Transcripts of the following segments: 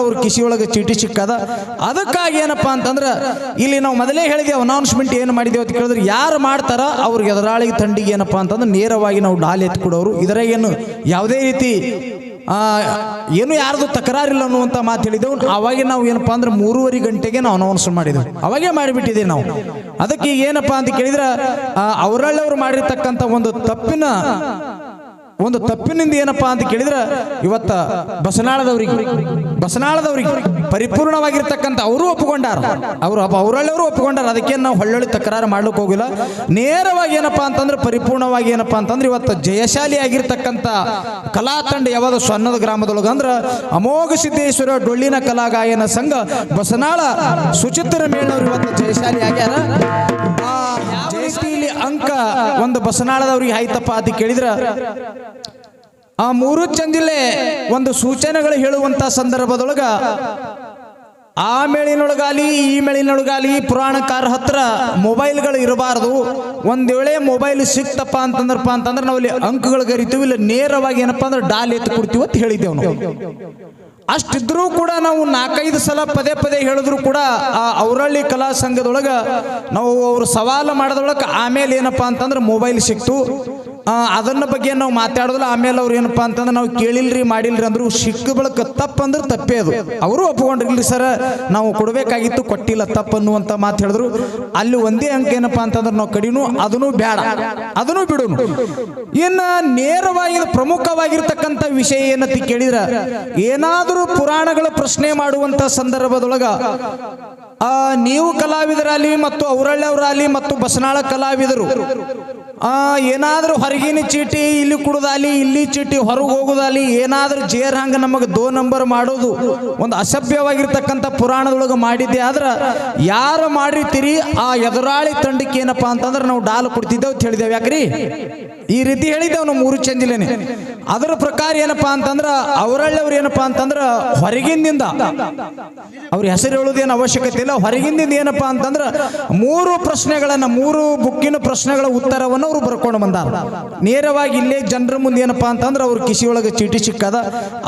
ಅವ್ರ ಕಿಸಿ ಒಳಗೆ ಚೀಟಿ ಸಿಕ್ಕದ. ಅದಕ್ಕಾಗಿ ಏನಪ್ಪ ಅಂತಂದ್ರೆ ಇಲ್ಲಿ ನಾವು ಮೊದಲೇ ಹೇಳಿದೆವು ಅನೌನ್ಸ್ಮೆಂಟ್ ಏನು ಮಾಡಿದೆವು ಅಂತ ಕೇಳಿದ್ರೆ ಯಾರು ಮಾಡ್ತಾರ ಅವ್ರಿಗೆ ಎದುರಾಳಿಗೆ ತಂಡಿಗೆ ಏನಪ್ಪ ಅಂತಂದ್ರೆ ನೇರವಾಗಿ ನಾವು ಡಾಲ್ ಎತ್ಕೊಡೋರು ಇದರಾಗೇನು ಯಾವುದೇ ರೀತಿ ಏನು ಯಾರ್ದು ತಕರಾರಿಲ್ಲ ಅನ್ನುವಂಥ ಮಾತು ಹೇಳಿದೆವು ಅವಾಗೆ ನಾವು ಏನಪ್ಪ ಅಂದ್ರೆ ಮೂರುವರೆ ಗಂಟೆಗೆ ನಾವು ಅನೌನ್ಸ್ ಮಾಡಿದೆವು ಅವಾಗೆ ಮಾಡಿಬಿಟ್ಟಿದ್ದೀವಿ ನಾವು. ಅದಕ್ಕೆ ಏನಪ್ಪ ಅಂತ ಕೇಳಿದ್ರೆ ಅವರಳ್ಳವರು ಮಾಡಿರ್ತಕ್ಕಂಥ ಒಂದು ತಪ್ಪಿನ ಒಂದು ತಪ್ಪಿನಿಂದ ಏನಪ್ಪಾ ಅಂತ ಕೇಳಿದ್ರೆ ಇವತ್ತ ಬಸನಾಳದವ್ರಿಗೆ ಬಸನಾಳದವ್ರಿಗೆ ಪರಿಪೂರ್ಣವಾಗಿರ್ತಕ್ಕಂಥ ಅವರು ಒಪ್ಪಿಕೊಂಡಾರ. ಅವರು ಅವರಲ್ಲವರು ಒಪ್ಪಿಕೊಂಡಾರ. ಅದಕ್ಕೆ ನಾವು ಹೊಳ್ಳೊಳ್ಳಿ ತಕರಾರು ಮಾಡ್ಲಿಕ್ಕೆ ಹೋಗಿಲ್ಲ. ನೇರವಾಗಿ ಏನಪ್ಪಾ ಅಂತಂದ್ರೆ ಪರಿಪೂರ್ಣವಾಗಿ ಏನಪ್ಪಾ ಅಂತಂದ್ರೆ ಇವತ್ತು ಜಯಶಾಲಿ ಆಗಿರ್ತಕ್ಕಂಥ ಕಲಾ ತಂಡ ಯಾವಾಗ ಸ್ವರ್ಣದ ಗ್ರಾಮದೊಳಗೆ ಅಂದ್ರೆ ಅಮೋಘ ಸಿದ್ದೇಶ್ವರ ಡೊಳ್ಳಿನ ಕಲಾಗಾಯನ ಸಂಘ ಬಸನಾಳ ಸುಚಿತ್ರ ಮೇಳವರು ಇವತ್ತು ಜಯಶಾಲಿ ಆಗ್ಯಾರ. ಅಂಕ ಒಂದು ಬಸನಾಳದವ್ರಿಗೆ ಆಯ್ತಪ್ಪ ಅಂತ ಕೇಳಿದ್ರ ಆ ಮೂರು ಚಂದಿಲೆ ಒಂದು ಸೂಚನೆಗಳು ಹೇಳುವಂತ ಸಂದರ್ಭದೊಳಗ ಆ ಮೇಳಿನೊಳಗಾಲಿ, ಈ ಮೇಳಿನೊಳಗಾಲಿ ಪುರಾಣಕಾರ ಹತ್ರ ಮೊಬೈಲ್ಗಳು ಇರಬಾರ್ದು. ಒಂದ್ ವೇಳೆ ಮೊಬೈಲ್ ಸಿಕ್ತಪ್ಪ ಅಂತಂದ್ರಪ್ಪ ಅಂತಂದ್ರೆ ನಾವು ಇಲ್ಲಿ ಅಂಕಗಳು ಗರಿತೀವಿ ಇಲ್ಲ ನೇರವಾಗಿ ಏನಪ್ಪಾ ಅಂದ್ರೆ ಡಾಲ್ ಎತ್ತು ಕೊಡ್ತೀವಿ ಅಂತ ಹೇಳಿದ್ದೇವೆ ನಾವು. ಅಷ್ಟಿದ್ರೂ ಕೂಡ ನಾವು ನಾಲ್ಕೈದು ಸಲ ಪದೇ ಪದೇ ಹೇಳಿದ್ರು ಕೂಡ ಆ ಔರಳ್ಳಿ ಕಲಾ ಸಂಘದೊಳಗ ನಾವು ಅವರು ಸವಾಲು ಮಾಡೋದ್ರೊಳಗೆ ಆಮೇಲೆ ಏನಪ್ಪಾ ಅಂತಂದ್ರೆ ಮೊಬೈಲ್ ಸಿಕ್ತು. ಅದನ್ನ ಬಗ್ಗೆ ನಾವು ಮಾತಾಡೋದಿಲ್ಲ. ಆಮೇಲೆ ಅವ್ರು ಏನಪ್ಪ ಅಂತಂದ್ರೆ ನಾವು ಕೇಳಿಲ್ರಿ, ಮಾಡಿಲ್ರಿ ಅಂದ್ರು ಸಿಕ್ಕ ಬಳಕ ತಪ್ಪಂದ್ರೆ ತಪ್ಪೇ ಅದು. ಅವರು ಒಪ್ಕೊಂಡ್ರಿಲ್ರಿ ಸರ್, ನಾವು ಕೊಡಬೇಕಾಗಿತ್ತು, ಕೊಟ್ಟಿಲ್ಲ ತಪ್ಪು ಅನ್ನುವಂತ ಮಾತು ಹೇಳಿದ್ರು. ಅಲ್ಲಿ ಒಂದೇ ಅಂಕ ಏನಪ್ಪ ಅಂತಂದ್ರೆ ನಾವು ಕಡಿನೂ ಅದನ್ನು ಬೇಡ ಅದನ್ನು ಬಿಡೋನು. ಇನ್ನ ನೇರವಾಗಿ ಪ್ರಮುಖವಾಗಿರ್ತಕ್ಕಂಥ ವಿಷಯ ಏನಂತ ಕೇಳಿದ್ರ, ಏನಾದರೂ ಪುರಾಣಗಳ ಪ್ರಶ್ನೆ ಮಾಡುವಂತ ಸಂದರ್ಭದೊಳಗ ನೀವು ಕಲಾವಿದರಾಗಲಿ ಮತ್ತು ಔರಳ್ಳವರಾಲಿ ಮತ್ತು ಬಸನಾಳ ಕಲಾವಿದರು ಆ, ಏನಾದ್ರೂ ಹೊರಗಿನ ಚೀಟಿ, ಇಲ್ಲಿ ಕುಡ್ದಾಲಿ, ಇಲ್ಲಿ ಚೀಟಿ, ಹೊರಗೆ ಹೋಗುದಾಲಿ, ಏನಾದ್ರೂ ಜೇರ್ ಹಂಗೆ ನಮಗೆ ದೋ ನಂಬರ್ ಮಾಡೋದು ಒಂದು ಅಸಭ್ಯವಾಗಿರ್ತಕ್ಕಂಥ ಪುರಾಣದೊಳಗೆ ಮಾಡಿದ್ದೆ ಆದ್ರೆ ಯಾರು ಮಾಡಿರ್ತೀರಿ? ಆ ಎದುರಾಳಿ ತಂಡಕ್ಕೆ ಏನಪ್ಪಾ ಅಂತಂದ್ರೆ ನಾವು ಡಾಲ್ ಕೊಡ್ತಿದ್ದೇವೆ ಅಂತ ಹೇಳಿದ್ದೇವೆ ಯಾಕ್ರಿ? ಈ ರೀತಿ ಹೇಳಿದ್ದೇವೆ ನಮ್ಮ ಮೂರು ಚಂದಿಲೇನೆ. ಅದರ ಪ್ರಕಾರ ಏನಪ್ಪಾ ಅಂತಂದ್ರ ಅವರಳ್ಳವ್ರು ಏನಪ್ಪಾ ಅಂತಂದ್ರ ಹೊರಗಿನಿಂದ ಅವ್ರ ಹೆಸರು ಹೇಳೋದೇನು ಅವಶ್ಯಕತೆ ಇಲ್ಲ. ಹೊರಗಿನಿಂದ ಏನಪ್ಪಾ ಅಂತಂದ್ರ ಮೂರು ಪ್ರಶ್ನೆಗಳನ್ನ, ಮೂರು ಬುಕ್ಕಿನ ಪ್ರಶ್ನೆಗಳ ಉತ್ತರವನ್ನು ಅವರು ಬರ್ಕೊಂಡು ಬಂದಾರ. ನೇರವಾಗಿ ಇಲ್ಲೇ ಜನರ ಮುಂದೆ ಏನಪ್ಪಾ ಅಂತಂದ್ರೆ ಅವ್ರ ಕಿಸಿಯೊಳಗೆ ಚೀಟಿ ಸಿಕ್ಕದ.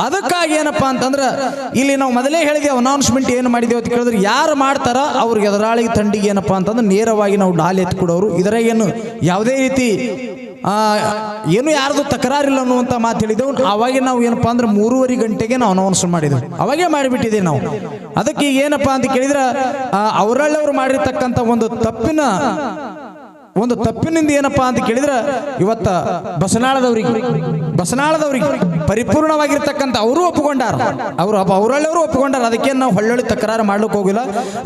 ಅದಕ್ಕಾಗಿ ಏನಪ್ಪಾ ಅಂತಂದ್ರೆ ಇಲ್ಲಿ ನಾವು ಮೊದಲೇ ಹೇಳಿದೆ ಅನೌನ್ಸ್ಮೆಂಟ್ ಏನು ಮಾಡಿದೆವು? ಅಂತ ಕೇಳಿದ್ರೆ, ಯಾರು ಮಾಡ್ತಾರ ಅವ್ರಿಗೆ ಎದುರಾಳಿಗೆ ತಂಡಿಗೆ ಏನಪ್ಪಾ ಅಂತಂದ್ರೆ ನೇರವಾಗಿ ನಾವು ಡಾಲ್ ಎತ್ಕೊಡೋರು ಇದರಾಗೇನು ಯಾವುದೇ ರೀತಿ ಏನು ಯಾರ್ದು ತಕರಾರಿಲ್ಲ ಅನ್ನುವಂಥ ಮಾತು ಹೇಳಿದೆವು. ಅವಾಗೆ ನಾವು ಏನಪ್ಪಾ ಅಂದ್ರೆ ಮೂರುವರೆ ಗಂಟೆಗೆ ನಾವು ಅನೌನ್ಸ್ ಮಾಡಿದೆವು. ಅವಾಗೇ ಮಾಡಿಬಿಟ್ಟಿದ್ದೀವಿ ನಾವು. ಅದಕ್ಕೆ ಏನಪ್ಪಾ ಅಂತ ಕೇಳಿದ್ರೆ ಅವರಲ್ಲವರು ಮಾಡಿರ್ತಕ್ಕಂಥ ಒಂದು ತಪ್ಪಿನ ಒಂದು ತಪ್ಪಿನಿಂದ ಏನಪ್ಪಾ ಅಂತ ಕೇಳಿದ್ರೆ ಇವತ್ತ ಬಸನಾಳದವ್ರಿಗೆ ಬಸನಾಳದವ್ರಿಗೆ ಪರಿಪೂರ್ಣವಾಗಿರ್ತಕ್ಕಂಥ ಅವರು ಒಪ್ಪಿಕೊಂಡಾರ. ಅವರು ಅವರಲ್ಲವರು ಒಪ್ಪಿಕೊಂಡಾರ. ಅದಕ್ಕೆ ನಾವು ಹೊಳ್ಳೊಳ್ಳಿ ತಕರಾರು ಮಾಡ್ಲಿಕ್ಕೆ ಹೋಗಿಲ್ಲ.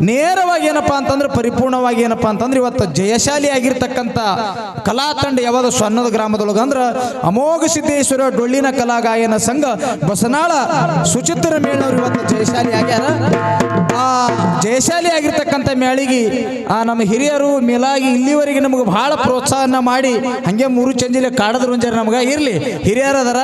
ನೇರವಾಗಿ ಏನಪ್ಪಾ ಅಂತಂದ್ರೆ ಪರಿಪೂರ್ಣವಾಗಿ ಏನಪ್ಪಾ ಅಂತಂದ್ರೆ ಇವತ್ತು ಜಯಶಾಲಿ ಆಗಿರ್ತಕ್ಕಂಥ ಕಲಾ ತಂಡ ಸ್ವರ್ಣದ ಗ್ರಾಮದೊಳಗೆ. ಅಂದ್ರೆ ಅಮೋಘ ಸಿದ್ದೇಶ್ವರ ಡೊಳ್ಳಿನ ಕಲಾಗಾಯನ ಸಂಘ ಬಸನಾಳ ಸುಚಿತ್ರ ಮೇಳವ್ರು ಇವತ್ತು ಜಯಶಾಲಿ ಆಗ್ಯಾರ. ಆ ಜಯಶಾಲಿ ಆಗಿರ್ತಕ್ಕಂಥ ಮೇಳಿಗೆ, ಆ ನಮ್ಮ ಹಿರಿಯರು ಮೇಲಾಗಿ ಇಲ್ಲಿವರೆಗೆ ನಮಗೆ ಬಹಳ ಪ್ರೋತ್ಸಾಹನ ಮಾಡಿ ಹಂಗೆ ಮೂರು ಚಂಜಿಲೆ ಕಾಡದ್ರು ಅಂಜಾರ ನಮ್ಗೆ ಇರ್ಲಿ ಹಿರಿಯರ ಅದರ.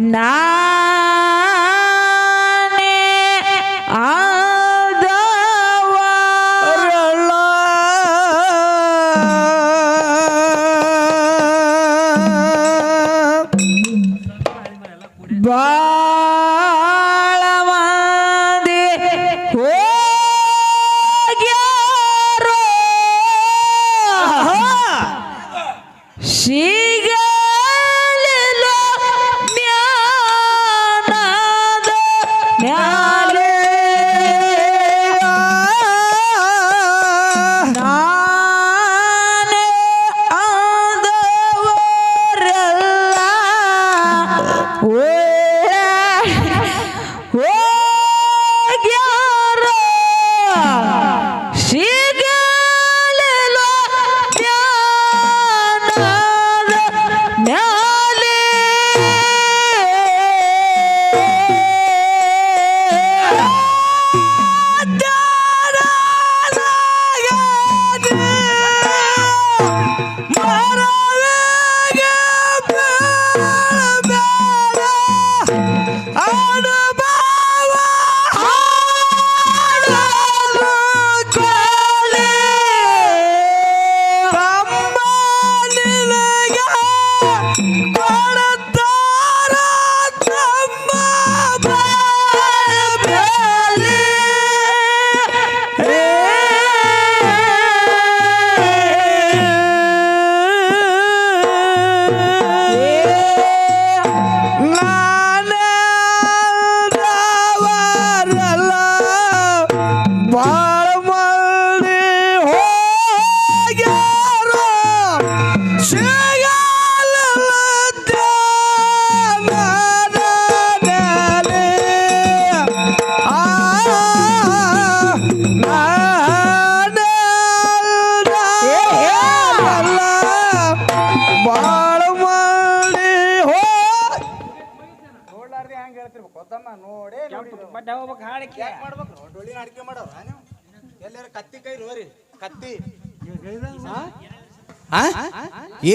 ನಾನೇ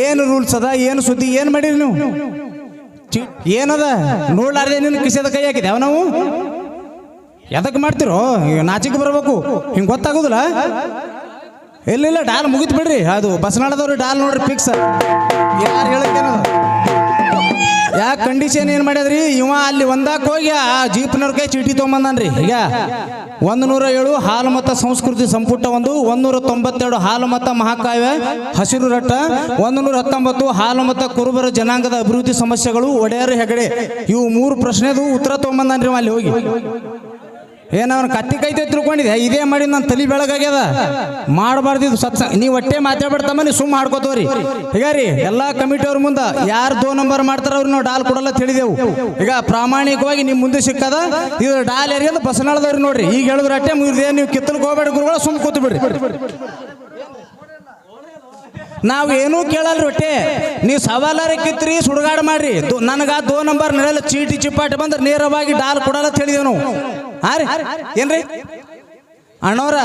ಏನು ರೂಲ್ಸ್ ಅದ, ಏನು ಸುದ್ದಿ, ಏನು ಮಾಡಿರಿ ನೀವು? ಏನದ? ನೋಡ್ಲಾರ್ದೆ ನಿನ್ನ ಕಿಸದ ಕೈ ಹಾಕಿದ್ದೇವ ನಾವು? ಎದಕ್ಕೆ ಮಾಡ್ತಿರೋ? ನಾಚಿಕೆ ಬರ್ಬೇಕು, ಹಿಂಗೆ ಗೊತ್ತಾಗೋದಿಲ್ಲ? ಇಲ್ಲ ಇಲ್ಲ, ಡಾಲ್ ಮುಗಿತ್ ಬಿಡ್ರಿ. ಅದು ಬಸನಾಳದವ್ರು ಡಾಲ್ ನೋಡ್ರಿ ಫಿಕ್ಸ್ ಯಾರು ಹೇಳಕ್ಕೇನದ? ಯಾಕೆ ಕಂಡೀಷನ್ ಏನು ಮಾಡ್ಯಾದ್ರಿ? ಇವ ಅಲ್ಲಿ ಒಂದಾಕ್ ಹೋಗಿ ಆ ಜೀಪ್ನವ್ರ ಕೈ ಚೀಟಿ ತೊಗೊಂಬಂದನ್ರಿ. ಈಗ ಒಂದು ನೂರ ಏಳು ಹಾಲು ಮತ ಸಂಸ್ಕೃತಿ ಸಂಪುಟ ಒಂದು ಒಂದೂರ ತೊಂಬತ್ತೆರಡು ಹಾಲು ಮತ ಮಹಾಕಾವ್ಯ ಹಸಿರು ರಟ್ಟ ಒಂದು ನೂರ ಹತ್ತೊಂಬತ್ತು ಹಾಲು ಮತ ಕುರುಬರ ಜನಾಂಗದ ಅಭಿವೃದ್ಧಿ ಸಮಸ್ಯೆಗಳು ಒಡೆಯರು ಹೆಗಡೆ. ಇವು ಮೂರು ಪ್ರಶ್ನೆದು ಉತ್ತರ ತೊಗೊಂಬಂದನ್ರಿ ಇವ ಅಲ್ಲಿ ಹೋಗಿ. ಏನ ಅವ್ನ ಕತ್ತಿ ಕೈತೆ ತಿಳ್ಕೊಂಡಿದೆ ಇದೇ ಮಾಡಿ ನನ್ನ ತಲೆ ಬೆಳಗಾಗ್ಯದ. ಮಾಡಬಾರ್ದಿದ್ದು ಸತ್ಸ ನೀವು ಒಟ್ಟೆ ಮಾತಾಡ್ಬಿಡ್ತಮ್ಮ ನೀವು ಸುಮ್ಮ ಮಾಡ್ಕೋತವ್ರಿ. ಈಗ ರೀ ಎಲ್ಲಾ ಕಮಿಟಿ ಅವ್ರ ಮುಂದೆ ಯಾರು ದೋ ನಂಬರ್ ಮಾಡ್ತಾರ ಅವ್ರು ನಾವು ಡಾಲ್ ಕೊಡಲ್ಲ ತಿಳಿದೆವು ಈಗ ಪ್ರಾಮಾಣಿಕವಾಗಿ ನಿಮ್ಮ ಮುಂದೆ ಸಿಕ್ಕದ ಇದು ಡಾಲ್ ಎರಿಯೋದು ಬಸನಾಳದವ್ರಿ ನೋಡ್ರಿ. ಈಗ ಹೇಳಿದ್ರೆ ಅಟ್ಟೆ ಮುಗಿದೇ ನೀವು ಕಿತ್ತಲ್ಗೆ ಹೋಗ್ಬೇಡ ಗುರುಗಳ ಸುಮ್ಮ ಕೂತು ಬಿಡ್ರಿ ನಾವು ಏನೂ ಕೇಳಲ್ರಿ ಒಟ್ಟೆ. ನೀವು ಸವಾಲಾರ ಕಿತ್ರಿ, ಸುಡುಗಾಡ ಮಾಡ್ರಿ. ನನಗೆ ದೋ ನಂಬರ್ ನಡೆಯಲ್ಲ ಚೀಟಿ ಚಿಪ್ಪಾಟಿ ಬಂದ್ರೆ ನೇರವಾಗಿ ಡಾಲ್ ಕೊಡಲ್ಲ ಅಂತ ಹೇಳಿದೇವು ನಾವು. ಹಾ ರೀ, ಏನ್ರಿ? ಅಣ್ಣವ್ರ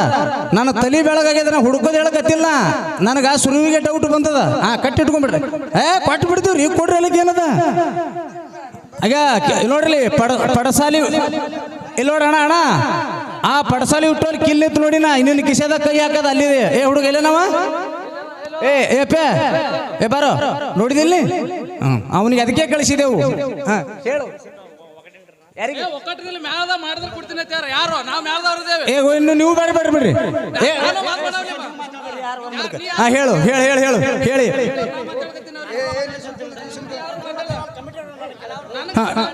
ನನ್ನ ತಲೆ ಬೆಳಗಾಗ್ಯದ ಹುಡ್ಕೋದ್ ಹೇಳಕತ್ತಿಲ್ಲ ನನಗ ಸುರುವಿಗೆ ಡೌಟ್ ಬಂದದ. ಹಾ ಕಟ್ಟಿಟ್ಕೊಂಡ್ಬಿಡ್ರಿ ಏ ಕೊಟ್ಟು ಬಿಡ್ತೀವ್ರಿ, ಕೊಡ್ರಿ ಅಲ್ಲಿಗೆ ಏನದ? ಆಗ ನೋಡ್ರಿ ಪಡ, ಪಡಸಾಲಿ ಇಲ್ಲಿ ನೋಡ್ರಿ ಅಣ್ಣ ಅಣ್ಣ. ಆ ಪಡಸಾಲಿ ಹುಟ್ಟೋರ್ ಕಿಲ್ಲಿತ್ತು ನೋಡಿ ನಾ, ಇನ್ನೊಂದು ಕಿಸೆದ ಕೈ ಹಾಕದ ಅಲ್ಲಿದೆ. ಏ, ಹುಡುಗ ಇಲ್ಲ ನಾವ? ಏ ಏ, ಪೇ, ಏ, ಬಾರೋ, ನೋಡಿದಿಲ್ಲಿ? ಹ್ಮ್, ಅವನಿಗೆ ಅದಕ್ಕೆ ಕಳಿಸಿದೆವು. ಹಾ. ಹೇಳು ಯಾರಿಗೆ? ಒಕ್ಕಟ್ಟದಲ್ಲಿ ಮ್ಯಾಲದ ಮಾಡಿದ್ರೆ ಕೊಡ್ತೀನಿ ಅಂತ ಯಾರು? ನಾವು ಏ ಇನ್ನು ನೀವು ಬೇಡ ಬೇಡ ಬಿಡ್ರಿ. ಏ ನಾನು. ಹಾ ಹೇಳು ಹೇಳು ಹೇಳು ಹೇಳು ಹೇಳಿ. ಹಾ, ಹಾ,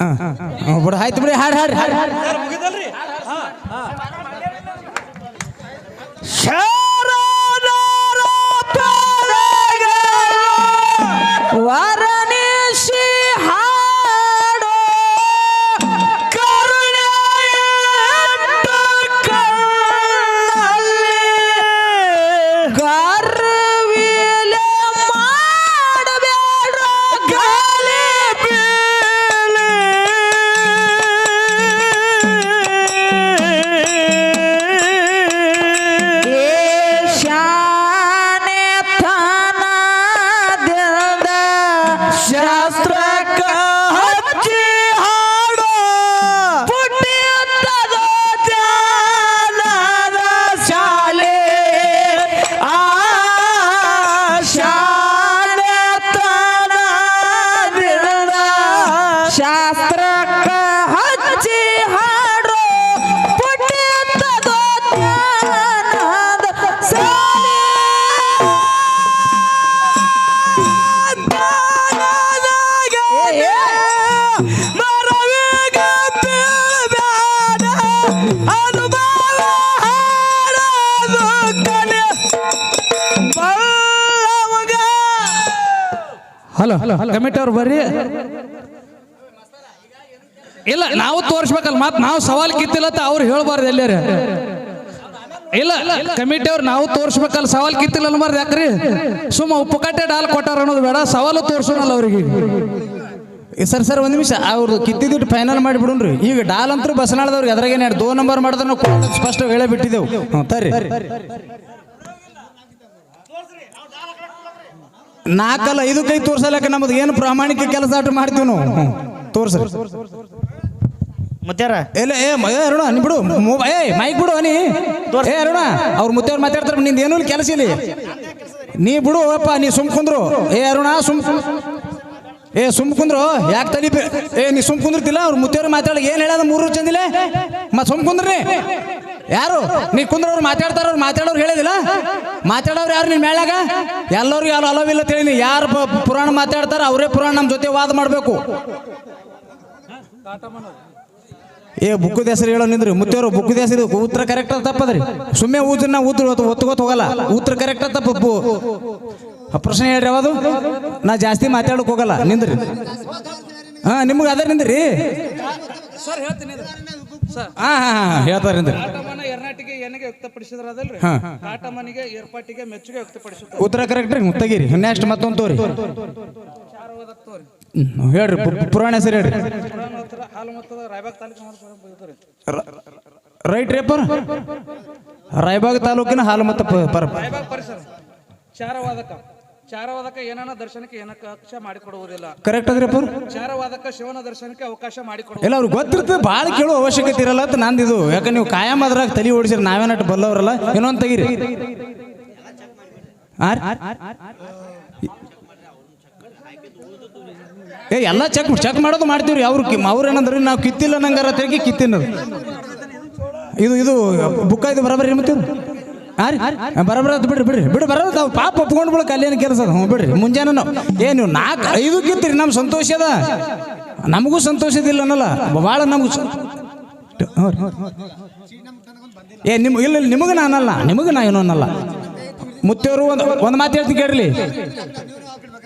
ಹಾ, ಹಾ, ಹಾ, ಬಿಡು ಆಯ್ತು ಬಿಡಿ ಹಾಡು ಹಾಡು. ಹಾಡು ವರನಿಶಿ ಹಲೋ ಕಮಿಟಿ ಅವ್ರು ಬರ್ರಿ. ಇಲ್ಲ ನಾವು ತೋರಿಸ್ಬೇಕಲ್ಲ ಮತ್ತೆ ನಾವು ಸವಾಲ್ ಕಿತ್ತಿಲ್ಲ ಅಂತ ಅವ್ರು ಹೇಳ್ಬಾರ್ದು ಎಲ್ಲಾರ ಇಲ್ಲ ಕಮಿಟಿ ಅವ್ರು ನಾವು ತೋರಿಸ್ಬೇಕಲ್ಲ ಸವಾಲ್ ಕಿತ್ತಿಲ್ಲ ಅನ್ಬಾರ್ದು ಯಾಕ್ರಿ? ಸುಮ್ಮ ಉಪ್ಪುಕಟ್ಟೆ ಡಾಲ್ ಕೊಟ್ಟಾರ ಅನ್ನೋದು ಬೇಡ ಸವಾಲು ತೋರ್ಸೋಣಲ್ಲ ಅವ್ರಿಗೆ. ಸರ್ ಸರ್ ಒಂದು ನಿಮಿಷ ಅವ್ರು ಕಿತ್ತಿದ್ದು ಫೈನಲ್ ಮಾಡಿಬಿಡುನ್ರಿ ಈಗ ಡಾಲ್ ಅಂತೂ ಬಸನಾಳದವ್ರಿಗೆ ಅದ್ರಾಗೇನು ಎರಡು ದೋ ನಂಬರ್ ಮಾಡಿದ್ರೆ ನಾವು ಸ್ಪಷ್ಟ ಹೇಳೇ ಬಿಟ್ಟಿದ್ದೆವು. ಹ್ಞೂ ತರ್ರಿ. ನಾಲ್ಕಲ್ಲ ಐದು ಕೈ ತೋರ್ಸಲಕ್ಕ ನಮ್ದು ಏನು ಪ್ರಾಮಾಣಿಕ ಕೆಲಸ ಆಟ ಮಾಡ್ತೀವಿ ನಾವು? ತೋರ್ಸ ಮುತ್ಯಾರ? ಇಲ್ಲ ಏ ಏ ಅರುಣ ನೀ ಬಿಡು. ಏ ಮೈಕ್ ಬಿಡು ನೀ ಏ ಅರುಣ ಅವ್ರ ಮುತ್ಯಾರ ಮಾತಾಡ್ತಾರೆ ನಿಂದ ಏನೂ ಕೆಲಸ ಇಲ್ಲಿ. ನೀ ಬಿಡು ಅಪ್ಪ ನೀ ಸುಮ್ ಕುಂದ್ರು. ಏ ಅರುಣ ಸುಮ್ ಏ ಸುಮ್ ಕುಂದ್ರು. ಯಾಕೆ ತಲಿ ಬೆ- ಏ ನೀ ಸುಮ್ ಕುಂದ್ರತಿಲ್ಲ? ಅವ್ರ ಮುತ್ಯಾರ ಮಾತಾಡ ಏನ್ ಹೇಳ ಮೂರು ಚಂದಿಲ್ಲ ಮತ್ ಸುಮ್ ಕುಂದ್ರಿ ಯಾರು? ನೀ ಕುಂದ್ರವ್ರು ಮಾತಾಡ್ತಾರ, ಅವ್ರು ಮಾತಾಡೋರು ಹೇಳಿದಿಲ್ಲ? ಮಾತಾಡೋರು ಯಾರು ನಿನ್ ಮೇಳಾಗ ಎಲ್ಲರಿಗೂ ಯಾರು ಅಲವಿಲ್ಲ ತಿಳಿನಿ. ಯಾರು ಪುರಾಣ ಮಾತಾಡ್ತಾರ, ಅವರೇ ಪುರಾಣ ನಮ್ಮ ಜೊತೆ ವಾದ ಮಾಡಬೇಕು. ಏ, ಬುಕ್ಕದ ಹೆಸರು ಹೇಳೋ ನಿಂದ್ರಿ. ಮುತ್ತೇವ್ರು ಬುಕ್ಕದ ಹೆಸರು ಉತ್ತರ ಕರೆಕ್ಟ್ ತಪ್ಪದ್ರಿ ಸುಮ್ಮನೆ ಊದ್ರನ್ನ ಊದ್ರ ಒತ್ತಗೋತ್ ಹೋಗಲ್ಲ. ಉತ್ತರ ಕರೆಕ್ಟ್ ತಪ್ಪು ಪ್ರಶ್ನೆ ಹೇಳ್ರಿ ಯಾವುದು? ನಾ ಜಾಸ್ತಿ ಮಾತಾಡಕ್ ಹೋಗಲ್ಲ. ನಿಂದ್ರಿ. ಹಾ, ನಿಮ್ಗೆ ಅದ ನಿಂದ್ರಿ. ಸರ್, ಹೇಳ್ತೀನಿ ಹಾ ಹಾ ಹಾ ಹೇಳ್ತಾರೆ ನಿಂದ್ರಿ ಕಾಟಮನ ಎರ್ನಾಟಿಗೆ ಏನಿಗೆ ವ್ಯಕ್ತಪಡಿಸಿದ್ರ ಅದಲ್ರಿ. ಕಾಟಮನಿಗೆ ಏರ್ಪಾಟಿಗೆ ಮೆಚ್ಚುಗೆ ವ್ಯಕ್ತಪಡಿಸುತ್ತಾರೆ. ಉತ್ತರ ಕರೆಕ್ಟ್ ರೀ ಮುತ್ತಗಿರಿ ನೆಕ್ಸ್ಟ್ ಮತ್ತೊಂದು ತೋರಿ. ಹ್ಮ್, ಹೇಳ್ರಿ ಪು- ಪುರಾಣ ಹೆಸರು ಹೇಳ್ರಿ. ಹಾಲು ಮತ್ತದ ರಾಯಬಾಗ್ ತಾಲೂಕು ರೈಟ್ ರೀ ಅಪ್ಪ. ರಾಯಬಾಗ್ ತಾಲೂಕಿನ ಹಾಲು ಮತ್ತು ಪ- ಪರ ರಾಯಬಾಗ್ ಪರಿಸರ ಚಾರವಾದಕ ಚಾರವಾದಕ ಏನನ್ನ ದರ್ಶನಕ್ಕೆ ಏನಕ್ಕೆ ಅವಕಾಶ ಮಾಡಿಕೊಡುವುದಿಲ್ಲ. ಕರೆಕ್ಟ್ ಅದ್ರಿ ಅಪ್ಪ ಚಾರವಾದಕ ಶಿವನ ದರ್ಶನಕ್ಕೆ ಅವಕಾಶ ಮಾಡಿಕೊಡುವ ಇಲ್ಲ ಅವ್ರಿಗೆ ಗೊತ್ತಿರ್ತದೆ ಭಾಳ ಕೇಳೋ ಅವಶ್ಯಕತೆ ಇರಲ್ಲ ಅಂತ ನಂದಿದು. ಯಾಕಂದ್ರೆ ನೀವು ಕಾಯಂ ಅದ್ರಾಗ ತಲೆ ಓಡಿಸಿರಿ ನಾವೇನಟ್ಟು ಬಲ್ಲವರಲ್ಲ? ಏನೋ ತೆಗೀರಿ. ಆರ್? ಏ ಎಲ್ಲ ಚೆಕ್ ಚೆಕ್ ಮಾಡೋದು ಮಾಡ್ತೀವ್ರಿ. ಅವ್ರು ಅವ್ರು ಏನಂದ್ರೆ ನಾವು ಕಿತ್ತಿಲ್ಲ ನಂಗಾರ ತೆಗಿ ಕಿತ್ತಿನದು. ಇದು ಇದು ಬುಕ್ಕ ಇದು ಬರೋಬರಿ ಮತ್ತೆ ಬರಬರ ಬಿಡ್ರಿ ಬಿಡ್ರಿ. ಬಿಡ್ರಿ ಬರೋದು ಪಾಪ ಒಪ್ಕೊಂಡು ಬಿಡಕ್ಕೆ ಕಲ್ಯಾಣ ಕೆಲಸ ಹ್ಞೂ, ಬಿಡ್ರಿ. ಮುಂಜಾನೆ ನಾವು ಏ, ನೀವು ನಾಲ್ಕು, ಐದು ಕಿತ್ರಿ ನಮ್ಮ ಸಂತೋಷ ಅದ. ನಮಗೂ ಸಂತೋಷ ಇದಿಲ್ಲ ಅನ್ನಲ್ಲ ಭಾಳ ನಮಗೂ. ಏ, ನಿಮ್ ಇಲ್ಲ ನಿಮಗೆ ನಾನಲ್ಲ ನಿಮಗೆ ನಾ ಏನೋ ಅನ್ನಲ್ಲ. ಮುತ್ತೆಯವರು ಒಂದು ಒಂದು ಮಾತು ಹೇಳ್ತೀನಿ ಕೇಳಲಿ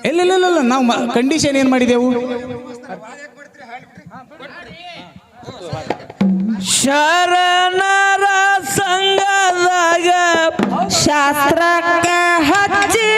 ಇಲ್ಲ ಇಲ್ಲ ಇಲ್ಲ ನಾವು ಕಂಡೀಷನ್ ಏನು ಮಾಡಿದೆವು? ಶರಣರ ಸಂಗದಾಗ ಶಾಸ್ತ್ರಕ್ಕೆ ಹಚ್ಚಿ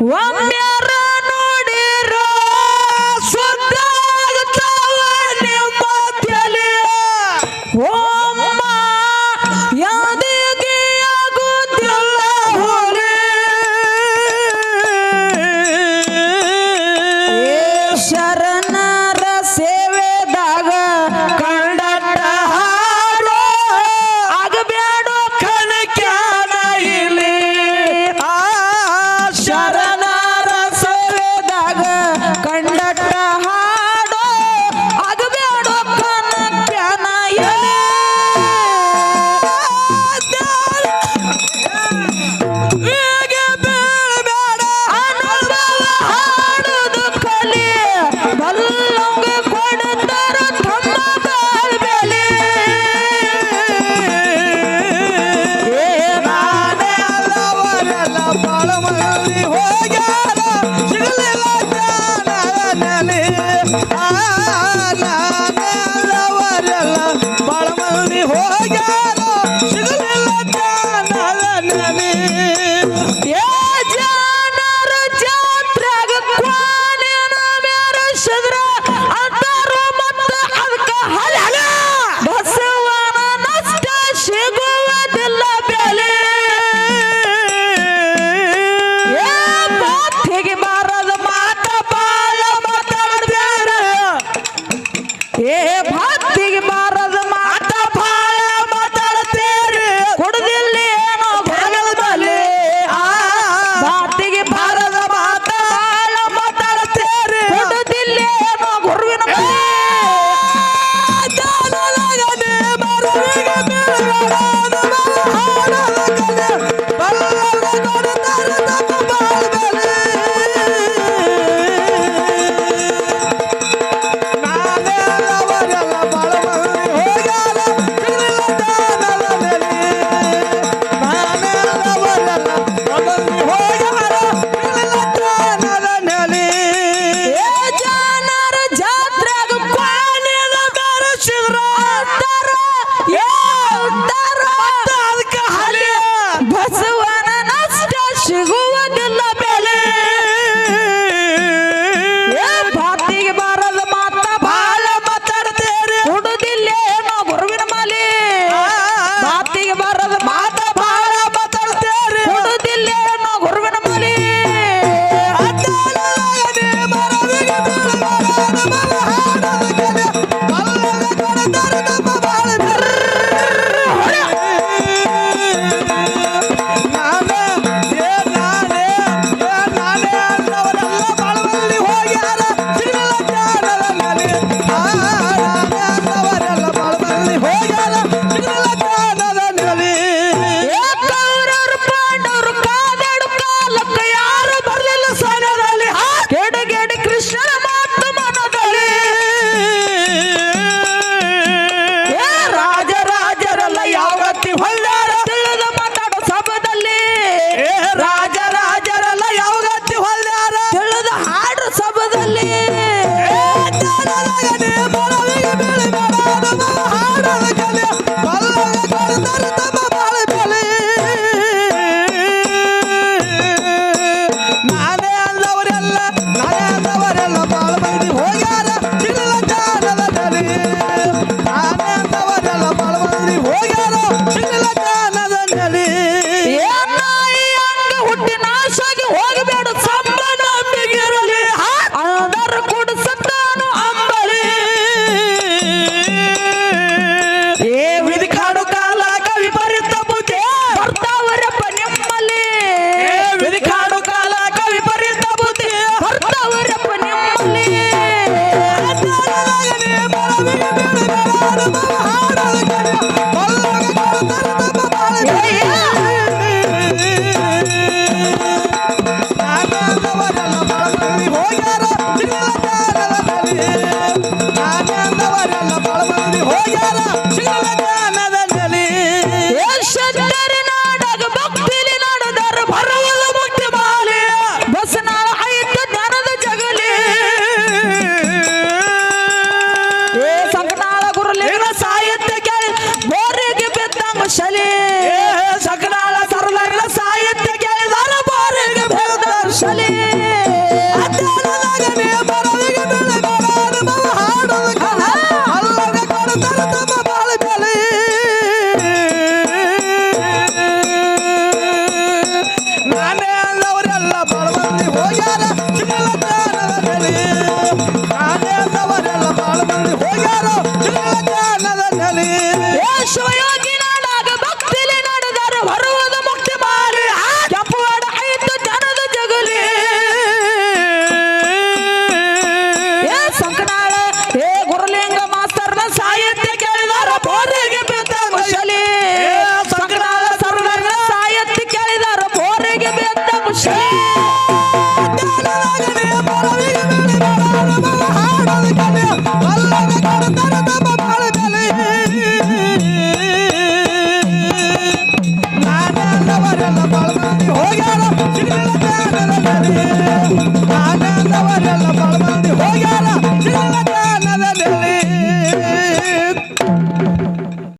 One Baba